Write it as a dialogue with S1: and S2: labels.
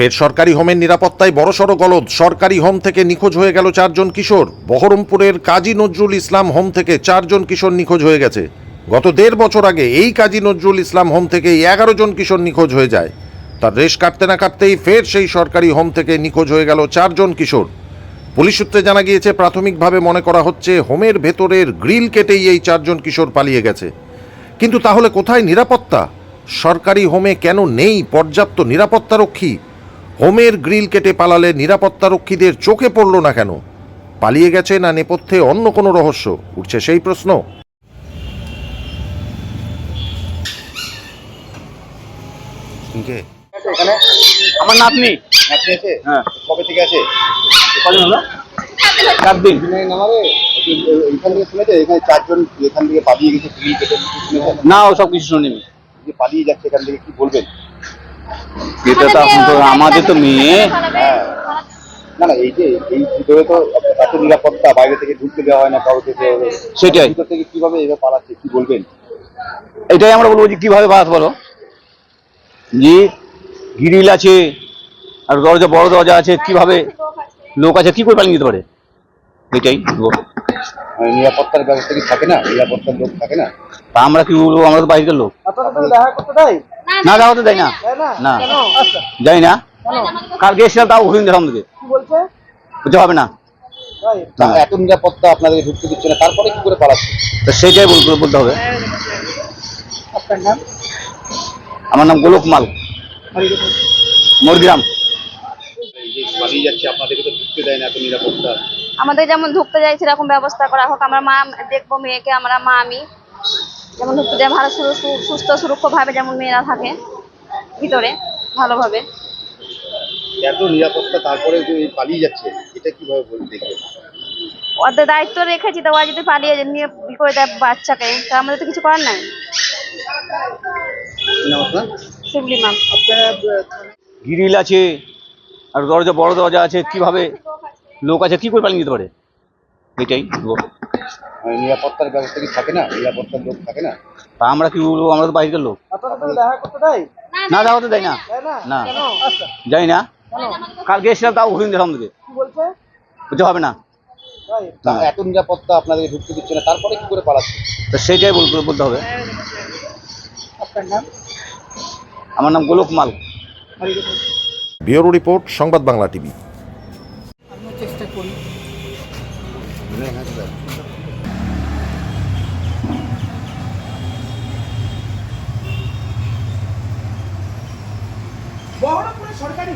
S1: ফের সরকারি হোমের নিরাপত্তায় বড়সড় গলদ। সরকারি হোম থেকে নিখোঁজ হয়ে গেল চারজন কিশোর। বহরমপুরের কাজী নজরুল ইসলাম হোম থেকে চারজন কিশোর নিখোঁজ হয়ে গেছে। গত দেড় বছর আগে এই কাজী নজরুল ইসলাম হোম থেকে এগারো জন কিশোর নিখোঁজ হয়ে যায়। তার রেশ কাটতে না কাটতেই ফের সেই সরকারি হোম থেকে নিখোঁজ হয়ে গেল চারজন কিশোর। পুলিশ সূত্রে জানা গিয়েছে, প্রাথমিকভাবে মনে করা হচ্ছে হোমের ভেতরের গ্রিল কেটেই এই চারজন কিশোর পালিয়ে গেছে। কিন্তু তাহলে কোথায় নিরাপত্তা? সরকারি হোমে কেন নেই পর্যাপ্ত নিরাপত্তারক্ষী? হোমের গ্রিল কেটে পালালে নিরাপত্তারক্ষীদের চোখে পড়ল না কেন? পালিয়ে গেছে না নেপথ্যে অন্য কোনো রহস্য? উঠছে সেই প্রশ্ন।
S2: এখানে?
S3: আমার নাতনি।
S2: আছে?
S3: হ্যাঁ।
S2: কবে থেকে আছে?
S3: কদিন হলো? চার দিন।
S2: এখান থেকে শুনেছে? এখানে চারজন এখান থেকে পালিয়ে গেছে
S3: না ও সব কিছু শুনিনি।
S2: পালিয়ে যাচ্ছে এখান থেকে কি বলবেন?
S3: এটা তো আমাদের তো মেয়ে
S2: না না এই যে এই ভিতরে তো এত নিরাপত্তা বাইরে থেকে ঢুকতে দেওয়া হয় না কাউকে
S3: সেটাই।
S2: ভিতর থেকে কীভাবে এভাবে পালাচ্ছে কি বলবেন?
S3: এটাই আমরা বলব যে কীভাবে যে গ্রিল আছে আর দরজা বড় দরজা আছে কীভাবে লোক আছে কি করে পালিয়ে যেতে পারে? এটাই বলব।
S2: মানে নিরাপত্তার ব্যবস্থা কি থাকে না? নিরাপত্তার লোক থাকে না?
S3: তা আমরা কি বলব? আমরা তো বাইরের লোক।
S4: দেখা করতে দেয়
S3: না যাওয়া তো দেয় না? না।
S4: আচ্ছা
S3: যাই না কালকে এসেছিলাম তাও ওখানে দেখলাম দিকে
S4: বলছে?
S3: হবে না।
S2: এত নিরাপত্তা আপনাদের ঢুকতে দিচ্ছে না তারপরে কি করে পালাচ্ছে?
S3: তো সেটাই বলতে বলতে হবে।
S4: আপনার নাম?
S3: আমার নাম গোলক মাল। মরগ্রাম।
S2: পালিয়ে যাচ্ছে আপনাদেরকে তো ঢুকতে দেয় না এত নিরাপত্তা।
S5: আমাদের যেমন ঢুকতে যাই সেরকম ব্যবস্থা করা হোক। আমরা মা দেখব মেয়েকে আমরা মা আমি। যেমন ভালো সুস্থ সুরক্ষভাবে যেমন মেয়েরা থাকে ভিতরে ভালোভাবে।
S2: এত নিরাপত্তা তারপরে যে পালিয়ে যাচ্ছে এটা কীভাবে বলতে দেখবেন?
S5: ওদের দায়িত্ব রেখেছি তো ওরা যদি পালিয়ে যায়, নিয়ে করে দেয় বাচ্চাকে। তা আমাদের তো কিছু করার নাই।
S3: গ্রিল আছে আর দরজা বড় দরজা আছে কীভাবে? লোক আছে কি করে পালিয়ে যেতে পারে? এটাই বলব।
S2: নিরাপত্তার ব্যবস্থা কি থাকে না? নিরাপত্তার লোক থাকে না?
S3: তা আমরা কি বলব? আমরা তো বাইরের লোক।
S4: আপনার দেখা করতে
S3: না যাওয়া তো দেয় না।
S4: না? আচ্ছা।
S3: যাই না। কালকে এসেছিলাম তাও ওখানে দেখলাম দিকে
S4: কি বলছে?
S3: হবে না।
S2: এত নিরাপত্তা আপনাদের ঢুকতে দিচ্ছে না তারপরে কি করে পালাচ্ছে?
S3: তো সেটাই বলতে বলতে হবে।
S4: আপনার নাম?
S3: আমার নাম গোলক মাল।
S1: ব্যুরো রিপোর্ট সংবাদ বাংলা টিভি।
S4: বহরমপুরে সরকারি